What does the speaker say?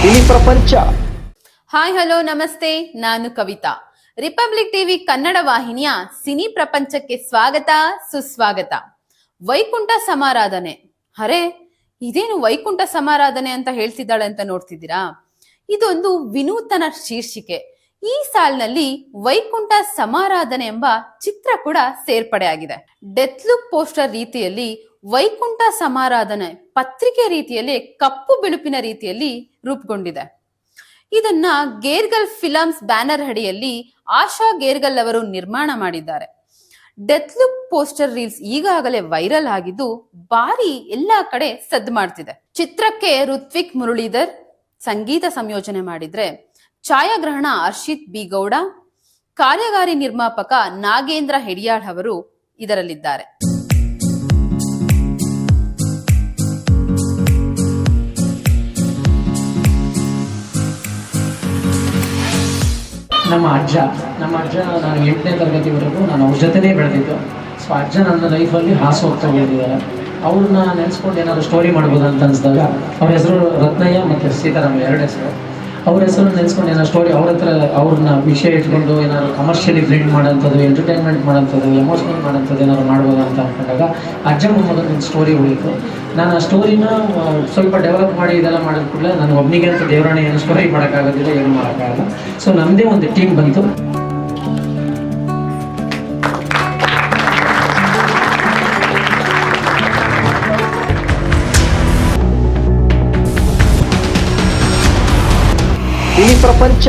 ಪ್ರಪಂಚ. Hi, hello, ನಮಸ್ತೆ. ನಾನು ಕವಿತಾ. ರಿಪಬ್ಲಿಕ್ ಟಿವಿ ಕನ್ನಡ ವಾಹಿನಿಯ ಸಿನಿ ಪ್ರಪಂಚಕ್ಕೆ ಸ್ವಾಗತ, ಸುಸ್ವಾಗತ. ವೈಕುಂಠ ಸಮಾರಾಧನೆ. ಅರೆ, ಇದೇನು ವೈಕುಂಠ ಸಮಾರಾಧನೆ ಅಂತ ಹೇಳ್ತಿದ್ದಾಳೆ ಅಂತ ನೋಡ್ತಿದ್ದೀರಾ? ಇದೊಂದು ವಿನೂತನ ಶೀರ್ಷಿಕೆ. ಈ ಸಾಲಿನಲ್ಲಿ ವೈಕುಂಠ ಸಮಾರಾಧನೆ ಎಂಬ ಚಿತ್ರ ಕೂಡ ಸೇರ್ಪಡೆಯಾಗಿದೆ. ಡೆತ್ ಲುಕ್ ಪೋಸ್ಟರ್ ರೀತಿಯಲ್ಲಿ ವೈಕುಂಠ ಸಮಾರಾಧನೆ ಪತ್ರಿಕೆ ರೀತಿಯಲ್ಲಿ, ಕಪ್ಪು ಬಿಳುಪಿನ ರೀತಿಯಲ್ಲಿ ರೂಪುಗೊಂಡಿದೆ. ಇದನ್ನ ಗೇರ್ಗಲ್ ಫಿಲಮ್ಸ್ ಬ್ಯಾನರ್ ಅಡಿಯಲ್ಲಿ ಆಶಾ ಗೇರ್ಗಲ್ ಅವರು ನಿರ್ಮಾಣ ಮಾಡಿದ್ದಾರೆ. ಡೆತ್ ಲುಕ್ ಪೋಸ್ಟರ್ ರೀಲ್ಸ್ ಈಗಾಗಲೇ ವೈರಲ್ ಆಗಿದ್ದು ಬಾರಿ ಎಲ್ಲಾ ಕಡೆ ಸದ್ದು ಮಾಡ್ತಿದೆ. ಚಿತ್ರಕ್ಕೆ ಋತ್ವಿಕ್ ಮುರುಳೀಧರ್ ಸಂಗೀತ ಸಂಯೋಜನೆ ಮಾಡಿದ್ರೆ, ಛಾಯಾಗ್ರಹಣ ಹರ್ಷಿತ್ ಬಿ ಗೌಡ, ಕಾರ್ಯಕಾರಿ ನಿರ್ಮಾಪಕ ನಾಗೇಂದ್ರ ಹೆಡಿಯಾಳ್ ಅವರು ಇದರಲ್ಲಿದ್ದಾರೆ. ನಮ್ಮ ಅಜ್ಜ ನಮ್ಮ ಅಜ್ಜ ನಾನು ಎಂಟನೇ ತರಗತಿವರೆಗೂ ನಾನು ಅವ್ರ ಜೊತೆನೇ ಬೆಳೆದಿದ್ದು. ಸೊ ಅಜ್ಜ ನನ್ನ ಲೈಫಲ್ಲಿ ಹಾಸು ಹೋಗ್ತಾ ಹೋಗಿದ್ದಾರೆ. ಅವ್ರನ್ನ ನೆನೆಸ್ಕೊಂಡು ಏನಾದ್ರು ಸ್ಟೋರಿ ಮಾಡ್ಬೋದು ಅಂತ ಅನ್ಸಿದಾಗ, ಅವ್ರ ಹೆಸರು ರತ್ನಯ್ಯ ಮತ್ತು ಸೀತಾರಾಮ ಎರಡು ಹೆಸರು. ಅವ್ರ ಹೆಸರು ನೆನೆಸ್ಕೊಂಡು ಏನೋ ಸ್ಟೋರಿ ಅವ್ರ ಹತ್ರ ಅವ್ರನ್ನ ವಿಷಯ ಇಟ್ಕೊಂಡು ಏನಾದ್ರು ಕಮರ್ಷಿಯಲಿ ಬ್ಲೆಂಡ್ ಮಾಡೋಂಥದ್ದು ಎಂಟರ್ಟೈನ್ಮೆಂಟ್ ಮಾಡೋಂಥದ್ದು ಎಮೋಷನಲ್ ಮಾಡೋಂಥದ್ದು ಏನಾದ್ರು ಮಾಡ್ಬೋದು ಅಂತ ಅಂದ್ಕೊಂಡಾಗ ಅಜ್ಜ ಮೊಮ್ಮಗನ ಒಂದು ಸ್ಟೋರಿ ಉಳಿತು. ನಾನು ಆ ಸ್ಟೋರಿನ ಸ್ವಲ್ಪ ಡೆವಲಪ್ ಮಾಡಿ ಇದೆಲ್ಲ ಮಾಡಿದ ಕೂಡಲೇ ನಾನು ಒಬ್ಬನಿಗೆ ಅಂತ ದೇವರಾಣಿ ಏನು ಸ್ಟೋರಿ ಮಾಡೋಕ್ಕಾಗೋದಿಲ್ಲ, ಏನು ಮಾಡೋಕ್ಕಾಗಲ್ಲ. ಸೊ ನಮ್ಮದೇ ಒಂದು ಟೀಮ್ ಬಂತು. ಸಿನಿ ಪ್ರಪಂಚ